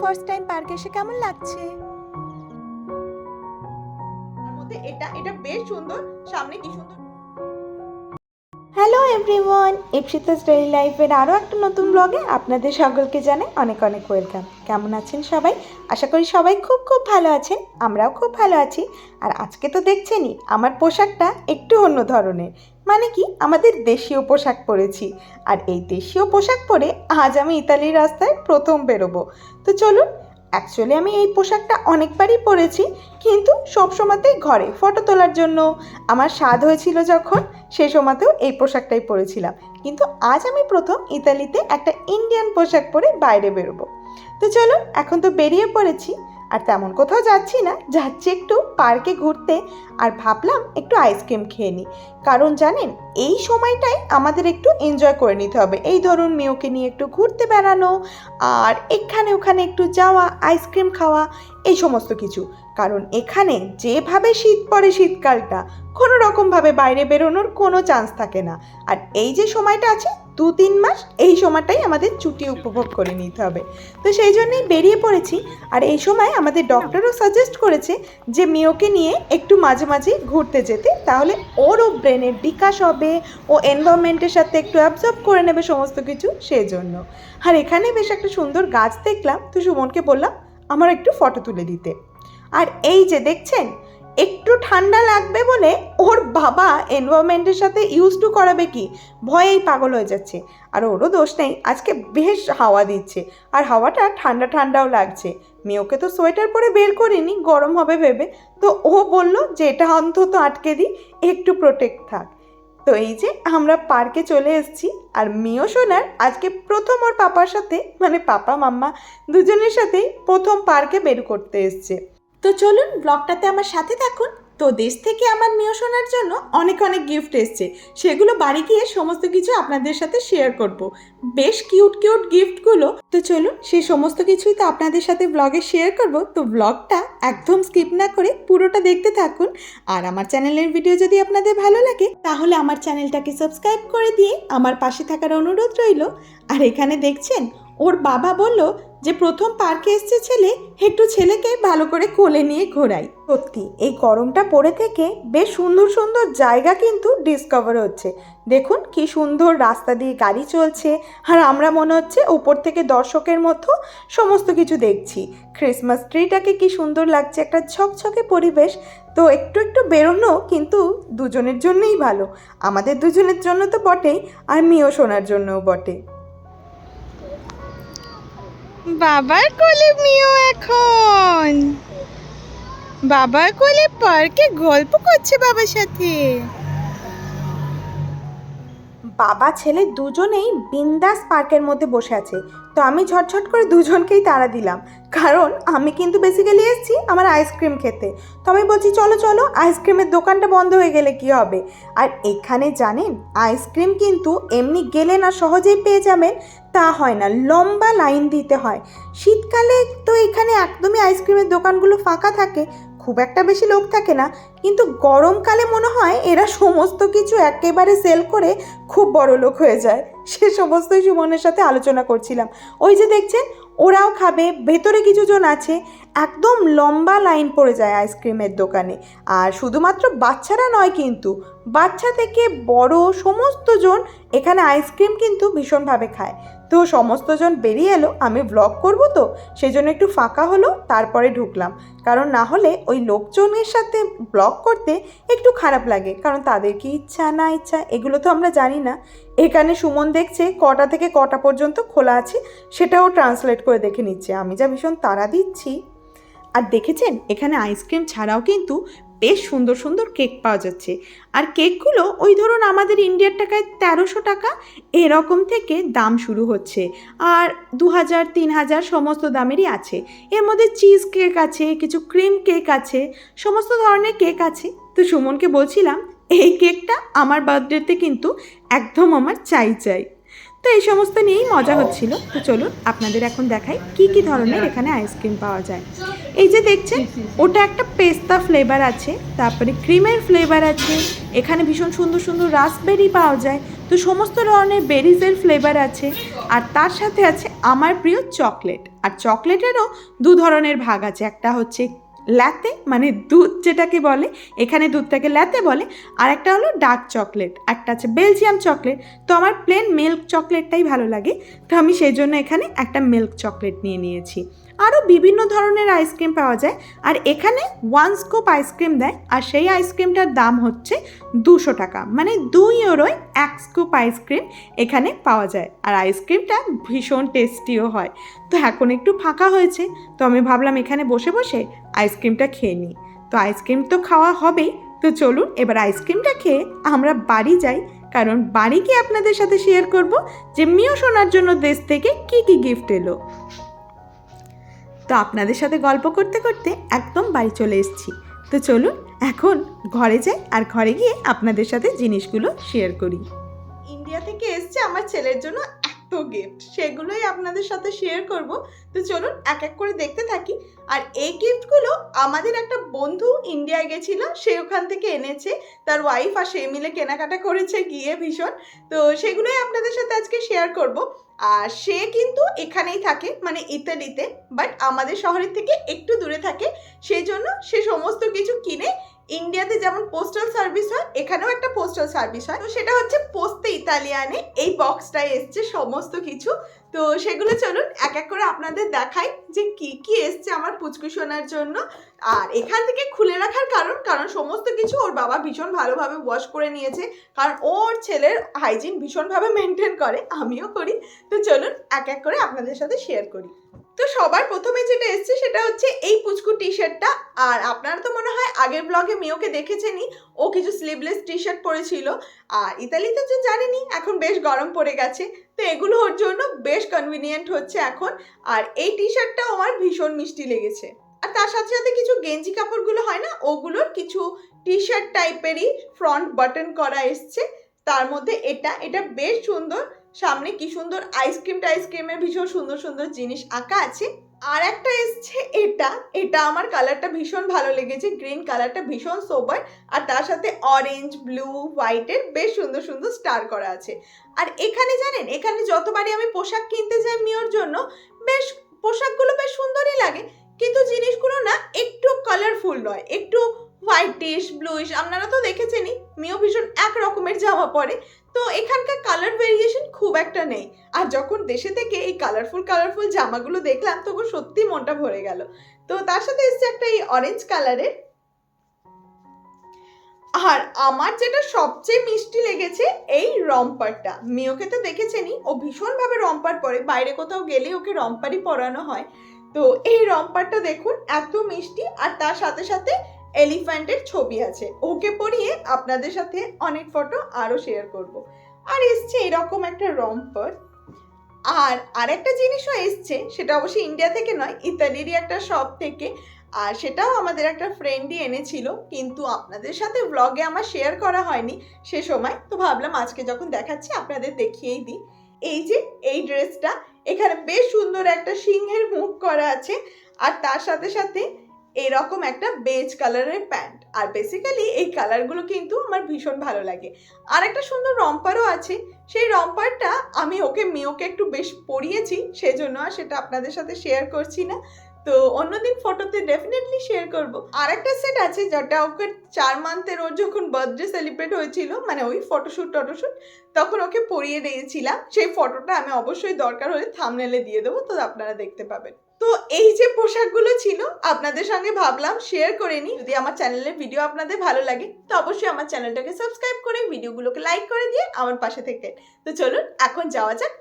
First time পার্কে এসে কেমন লাগছে? মধ্যে এটা এটা বেশ সুন্দর। সামনে কি সুন্দর? হ্যালো এভরিওয়ান ইপসিতাস ডেইলি লাইফের আরও একটা নতুন ব্লগে আপনাদের সকলকে জানাই অনেক অনেক ওয়েলকাম কেমন আছেন সবাই? আশা করি সবাই খুব খুব ভালো আছেন আমরাও খুব ভালো আছি। আর আজকে তো দেখছেনই আমার পোশাকটা একটু অন্য ধরনের। মানে কি? আমাদের দেশীয় পোশাক পরেছি। আর এই দেশীয় পোশাক পরে আজ আমি ইতালির রাস্তায় প্রথম বেরোবো। তো চলুন অ্যাকচুয়ালি আমি এই পোশাকটা অনেকবারই পরেছি, কিন্তু সব সময়তেই ঘরে ফটো তোলার জন্য। আমার স্বাদ হয়েছিল যখন, সে সময়তেও এই পোশাকটাই পরেছিলাম। কিন্তু আজ আমি প্রথম ইতালিতে একটা ইন্ডিয়ান পোশাক পরে বাইরে বেরোবো। তো চলুন, এখন তো বেরিয়ে পড়েছি। আর তেমন কোথাও যাচ্ছি না, যাচ্ছি একটু পার্কে ঘুরতে আর ভাবলাম একটু আইসক্রিম খেয়ে নিই কারণ জানেন, এই সময়টাই আমাদের একটু এনজয় করে নিতে হবে। এই ধরুন মেয়েকে নিয়ে একটু ঘুরতে বেড়ানো আর এখানে ওখানে একটু যাওয়া, আইসক্রিম খাওয়া, এই সমস্ত কিছু। কারণ এখানে যেভাবে শীত পড়ে শীতকালটা, কোনো রকমভাবে বাইরে বেরোনোর কোনো চান্স থাকে না। আর এই যে সময়টা আছে দু তিন মাস এই সময়টাই আমাদের ছুটি উপভোগ করে নিতে হবে। তো সেই জন্যই বেরিয়ে পড়েছি। আর এই সময় আমাদের ডক্টরও সাজেস্ট করেছে যে মিওকে নিয়ে একটু মাঝে মাঝে ঘুরতে যেতে। তাহলে ওরও ব্রেনের বিকাশ হবে, ও এনভায়রনমেন্টের সাথে একটু অ্যাবজর্ব করে নেবে সমস্ত কিছু সেই জন্য আর এখানে বেশ একটা সুন্দর গাছ দেখলাম। তো সুমনকে বললাম আমার একটু ফটো তুলে দিতে। আর এই যে দেখছেন একটু ঠান্ডা লাগবে বলে ওর বাবা এনভায়রনমেন্টের সাথে ইউজ টু করাবে কি? ভয়েই পাগল হয়ে যাচ্ছে। আর ওরও দোষ নেই, আজকে বেশ হাওয়া দিচ্ছে। আর হাওয়াটা ঠান্ডা ঠান্ডাও লাগছে। মেয়েকে তো সোয়েটার পরে বের করিনি, গরম হবে ভেবে। তো ও বলল যে এটা অন্তত আটকে দিই, একটু প্রোটেক্ট থাক। তো এই যে আমরা পার্কে চলে এসেছি, আর মেয়েও সোনার, আজকে প্রথম ওর পাপার সাথে মানে পাপা, মাম্মা দুজনের সাথেই প্রথম পার্কে বের করতে এসছে। তো চলুন ব্লগটাতে আমার সাথে থাকুন। তো দেশ থেকে আমার মেয়ে শোনার জন্য অনেক অনেক গিফট এসছে। সেগুলো বাড়ি গিয়ে সমস্ত কিছু আপনাদের সাথে শেয়ার করব। বেশ কিউট কিউট গিফটগুলো তো চলুন সেই সমস্ত কিছুই তো আপনাদের সাথে ব্লগে শেয়ার করব। তো ব্লগটা একদম স্কিপ না করে পুরোটা দেখতে থাকুন। আর আমার চ্যানেলের ভিডিও যদি আপনাদের ভালো লাগে, তাহলে আমার চ্যানেলটাকে সাবস্ক্রাইব করে দিয়ে আমার পাশে থাকার অনুরোধ রইল। আর এখানে দেখছেন ওর বাবা বলল যে প্রথম পার্কে এসছে ছেলে, একটু ছেলেকে ভালো করে কোলে নিয়ে ঘোরাই। সত্যি, এই গরমটা পড়ে থেকে বেশ সুন্দর সুন্দর জায়গা কিন্তু ডিসকভার হচ্ছে। দেখুন কি সুন্দর রাস্তা দিয়ে গাড়ি চলছে, আর আমরা মনে হচ্ছে উপর থেকে দর্শকের মতো সমস্ত কিছু দেখছি। ক্রিসমাস ট্রিটাকে কি সুন্দর লাগছে, একটা ঝকঝকে পরিবেশ। তো একটু একটু বেরোনো কিন্তু দুজনের জন্যই ভালো। আমাদের দুজনের জন্য তো বটেই, আর মেয়েও শোনার জন্যও বটে। বাবার কোলে মিও এখন। বাবার কোলে পার্কে গল্প করছে বাবার সাথে। বাবা ছেলে দুজনেই বিন্দাস পার্কের মধ্যে বসে আছে। তো আমি ঝটঝট করে দুজনকেই তাড়া দিলাম। কারণ আমি কিন্তু বেসিক্যালি এসেছি আমার আইসক্রিম খেতে। তো আমি বলছি, চলো চলো আইসক্রিমের দোকানটা বন্ধ হয়ে গেলে কি হবে? আর এখানে জানেন আইসক্রিম কিন্তু এমনি গেলে না সহজেই পেয়ে যাবেন, তা হয় না, লম্বা লাইন দিতে হয়। শীতকালে তো এখানে একদমই আইসক্রিমের দোকানগুলো ফাঁকা থাকে খুব একটা বেশি লোক থাকে না, কিন্তু গরমকালে মনে হয় এরা সমস্ত কিছু একেবারে সেল করে খুব বড় লোক হয়ে যায়। সে সমস্তই সুমনের সাথে আলোচনা করছিলাম। ওই যে দেখছেন, ওরাও খাবে, ভেতরে কিছু জন আছে, একদম লম্বা লাইন পড়ে যায় আইসক্রিমের দোকানে। আর শুধুমাত্র বাচ্চারা নয় কিন্তু, বাচ্চা থেকে বড় সমস্ত জন এখানে আইসক্রিম কিন্তু ভীষণভাবে খায়। তো সমস্ত জন বেরিয়ে এলো, আমি ব্লগ করব তো সেই জন্য একটু ফাঁকা হলো, তারপরে ঢুকলাম। কারণ না হলে ওই লোকজনের সাথে ব্লগ করতে একটু খারাপ লাগে, কারণ তাদের কি ইচ্ছা না ইচ্ছা, এগুলো তো আমরা জানি না। এখানে সুমন দেখছে, কটা থেকে কটা পর্যন্ত খোলা আছে, সেটাও ট্রান্সলেট করে দেখে নিচ্ছে। আমি যা ভীষণ তাড়া দিচ্ছি। আর দেখেছেন, এখানে আইসক্রিম ছাড়াও কিন্তু বেশ সুন্দর সুন্দর কেক পাওয়া যাচ্ছে। আর কেকগুলো ওই ধরুন আমাদের ইন্ডিয়ার টাকায় তেরোশো টাকা, এরকম থেকে দাম শুরু হচ্ছে। আর দু হাজার তিন হাজার সমস্ত দামেরই আছে। এর মধ্যে চিজ কেক আছে, কিছু ক্রিম কেক আছে, সমস্ত ধরনের কেক আছে। তো সুমনকে বলছিলাম, এই কেকটা আমার বার্থডেতে কিন্তু একদম আমার চাই চাই। তো এই সমস্ত নিয়েই মজা হচ্ছিল। তো চলুন আপনাদের এখন দেখাই কি কি ধরনের এখানে আইসক্রিম পাওয়া যায়। এই যে দেখছেন, ওটা একটা পেস্তা ফ্লেভার আছে, তারপরে ক্রিমের ফ্লেভার আছে, এখানে ভীষণ সুন্দর সুন্দর রাসবেরি পাওয়া যায়, তো সমস্ত ধরনের বেরিজের ফ্লেভার আছে, আর তার সাথে আছে আমার প্রিয় চকলেট আর চকলেটেরও দু ধরনের ভাগ আছে, একটা হচ্ছে ল্যাতে মানে দুধ যেটাকে বলে, এখানে দুধটাকে ল্যাতে বলে আর একটা হলো ডার্ক চকলেট, একটা আছে বেলজিয়াম চকলেট। তো আমার প্লেন মিল্ক চকলেটটাই ভালো লাগে। তো আমি সেই জন্য এখানে একটা মিল্ক চকলেট নিয়ে নিয়েছি। আরও বিভিন্ন ধরনের আইসক্রিম পাওয়া যায়। আর এখানে ওয়ান স্কোপ আইসক্রিম দেয়। আর সেই আইসক্রিমটার দাম হচ্ছে দুশো টাকা। মানে দুই ইউরোয় এক স্কুপ আইসক্রিম এখানে পাওয়া যায়। আর আইসক্রিমটা ভীষণ টেস্টিও হয়। তো এখন একটু ফাঁকা হয়েছে। তো আমি ভাবলাম এখানে বসে বসে আইসক্রিমটা খেয়ে নিই। তো আইসক্রিম তো খাওয়া হবেই তো চলুন এবার আইসক্রিমটা খেয়ে আমরা বাড়ি যাই। কারণ বাড়ি গিয়ে আপনাদের সাথে শেয়ার করব যে মিও শোনার জন্য দেশ থেকে কি কি গিফট এলো। তো আপনাদের সাথে গল্প করতে করতে একদম বাড়ি চলে এসেছি। তো চলুন এখন ঘরে যাই আর ঘরে গিয়ে আপনাদের সাথে জিনিসগুলো শেয়ার করি। ইন্ডিয়া থেকে এসছে আমার ছেলের জন্য এত গিফট সেগুলোই আপনাদের সাথে শেয়ার করব। তো চলুন এক এক করে দেখতে থাকি। আর এই গিফটগুলো আমাদের একটা বন্ধু ইন্ডিয়ায় গেছিল, সে ওখান থেকে এনেছে। তার ওয়াইফ আর সে মিলে কেনাকাটা করেছে গিয়ে ভীষণ। তো সেগুলোই আপনাদের সাথে আজকে শেয়ার করব। আর সে কিন্তু এখানেই থাকে মানে ইতালিতে বাট আমাদের শহরের থেকে একটু দূরে থাকে। সেই জন্য সে সমস্ত কিছু কিনে যেমন পোস্টাল সার্ভিস হয়, এখানেও একটা পোস্টাল সার্ভিস হয়। তো সেটা হচ্ছে পোস্তে ইতালিয়ানে এই বক্সটায় এসছে সমস্ত কিছু। তো সেগুলো চলুন এক এক করে আপনাদের দেখাই যে কি কি এসছে আমার পুচকু শোনার জন্য। আর এখান থেকে খুলে রাখার কারণ কারণ সমস্ত কিছু ওর বাবা ভীষণ ভালোভাবে ওয়াশ করে নিয়েছে। কারণ ওর ছেলের হাইজিন ভীষণভাবে মেনটেন করে, আমিও করি। তো চলুন এক এক করে আপনাদের সাথে শেয়ার করি। তো সবার প্রথমে যেটা এসছে সেটা হচ্ছে এই পুচকু টি শার্টটা আর আপনারা তো মনে হয় আগের ব্লগে মিওকে দেখেছেনই। ও কিছু স্লিভলেস টি শার্ট পরেছিল। আর ইতালিতে তো জানেনই, এখন বেশ গরম পড়ে গেছে। তো এগুলো ওর জন্য বেশ কনভিনিয়েন্ট হচ্ছে এখন। আর এই টি শার্টটা আমার ভীষণ মিষ্টি লেগেছে। আর তার সাথে সাথে কিছু গেঞ্জি কাপড়গুলো হয় না, ওগুলোর কিছু টি শার্ট টাইপেরই ফ্রন্ট বাটন করা এসছে। তার মধ্যে এটা এটা বেশ সুন্দর। সামনে কি সুন্দর আইসক্রিম টাইসক্রিমের ভীষণ সুন্দর সুন্দর জিনিস আঁকা আছে। আর একটা এসছে এটা। এটা আমার কালারটা ভীষণ ভালো লেগেছে। গ্রিন কালারটা ভীষণ সোবার আর তার সাথে অরেঞ্জ ব্লু হোয়াইটের বেশ সুন্দর সুন্দর স্টার করা আছে। আর এখানে জানেন, এখানে যতবারই আমি পোশাক কিনতে যাই মিওর জন্য, বেশ পোশাকগুলো বেশ সুন্দরই লাগে। কিন্তু জিনিসগুলো না একটু কালারফুল নয়। একটু হোয়াইটিশ ব্লুইশ আপনারা তো দেখেছেনই মিও ভীষণ এক রকমের জামা পরে। তো এখানকার কালার ভেরিয়েশন খুব একটা নেই। আর যখন দেশে থেকে এই কালারফুল কালারফুল জামাগুলো দেখলাম তখন সত্যি মনটা ভরে গেল। তো তার সাথে এসছে একটা এই অরেঞ্জ কালারের আর আমার যেটা সবচেয়ে মিষ্টি লেগেছে, এই রম্পারটা। মিওকে তো দেখেছেনই, ও ভীষণভাবে রম্পার পরে। বাইরে কোথাও গেলে ওকে রম্পারই পরানো হয়। তো এই রম্পারটা দেখুন, এত মিষ্টি। আর তার সাথে সাথে এলিফ্যান্টের ছবি আছে। ওকে পরিয়ে আপনাদের সাথে অনেক ফটো আরও শেয়ার করব। আর এসছে এরকম একটা রম্পার। আর আরেকটা জিনিসও এসছে, সেটা অবশ্যই ইন্ডিয়া থেকে নয়, ইতালিরই একটা শপ থেকে। আর সেটাও আমাদের একটা ফ্রেন্ডই এনেছিল, কিন্তু আপনাদের সাথে ব্লগে আমার শেয়ার করা হয়নি। সে সময় তো ভাবলাম আজকে যখন দেখাচ্ছি, আপনাদের দেখিয়েই দিই। এই যে, এই ড্রেসটা এখানে বেশ সুন্দর একটা সিংহের মুখ করা আছে। আর তার সাথে সাথে এরকম একটা বেজ কালারের প্যান্ট আর বেসিক্যালি এই কালারগুলো কিন্তু আমার ভীষণ ভালো লাগে। আর একটা সুন্দর রম্পারও আছে। সেই রম্পারটা আমি ওকে মেয়েকে একটু বেশ পরিয়েছি, সেজন্য আর সেটা আপনাদের সাথে শেয়ার করছি না। তো অন্যদিন ফটোতে ডেফিনেটলি শেয়ার করব। আর একটা সেট আছে যেটা ওকে চার মান্থের ওর যখন বার্থডে সেলিব্রেট হয়েছিল মানে ওই ফটোশ্যুট টটোশ্যুট তখন ওকে পরিয়ে দিয়েছিলাম। সেই ফটোটা আমি অবশ্যই দরকার হলে থামনেলে দিয়ে দেবো, তো আপনারা দেখতে পাবেন। তো এই যে পোশাকগুলো ছিল, আপনাদের সঙ্গে ভাবলাম শেয়ার করে নিই। যদি আমার চ্যানেলের ভিডিও আপনাদের ভালো লাগে, তো অবশ্যই আমার চ্যানেলটাকে সাবস্ক্রাইব করে ভিডিওগুলোকে লাইক করে দিয়ে আমার পাশে থেকে তো চলুন, এখন যাওয়া যাক